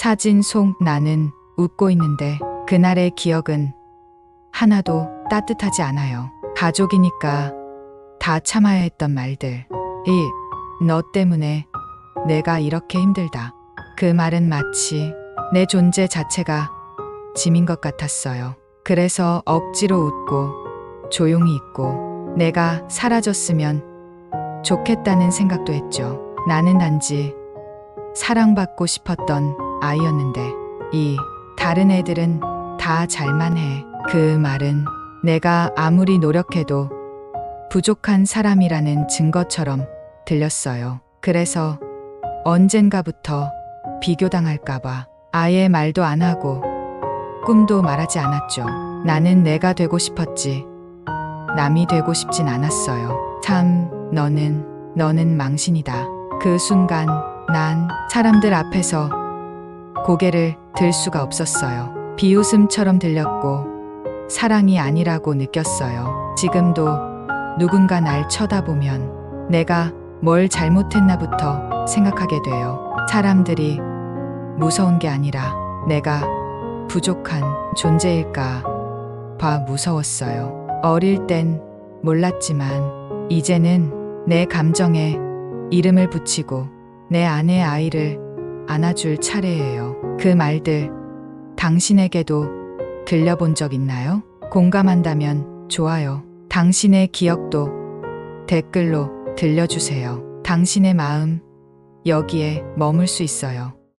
사진 속 나는 웃고 있는데 그날의 기억은 하나도 따뜻하지 않아요. 가족이니까 다 참아야 했던 말들. 1. 너 때문에 내가 이렇게 힘들다. 그 말은 마치 내 존재 자체가 짐인 것 같았어요. 그래서 억지로 웃고 조용히 있고 내가 사라졌으면 좋겠다는 생각도 했죠. 나는 단지 사랑받고 싶었던 아이였는데 이 다른 애들은 다 잘만 해. 그 말은 내가 아무리 노력해도 부족한 사람이라는 증거처럼 들렸어요. 그래서 언젠가부터 비교당할까봐 아예 말도 안 하고 꿈도 말하지 않았죠. 나는 내가 되고 싶었지. 남이 되고 싶진 않았어요. 참, 너는, 너는 망신이다. 그 순간 난 사람들 앞에서 고개를 들 수가 없었어요. 비웃음처럼 들렸고 사랑이 아니라고 느꼈어요. 지금도 누군가 날 쳐다보면 내가 뭘 잘못했나부터 생각하게 돼요. 사람들이 무서운 게 아니라 내가 부족한 존재일까 봐 무서웠어요. 어릴 땐 몰랐지만 이제는 내 감정에 이름을 붙이고 내 안의 아이를 안아줄 차례예요. 그 말들 당신에게도 들려본 적 있나요? 공감한다면 좋아요. 당신의 기억도 댓글로 들려주세요. 당신의 마음 여기에 머물 수 있어요.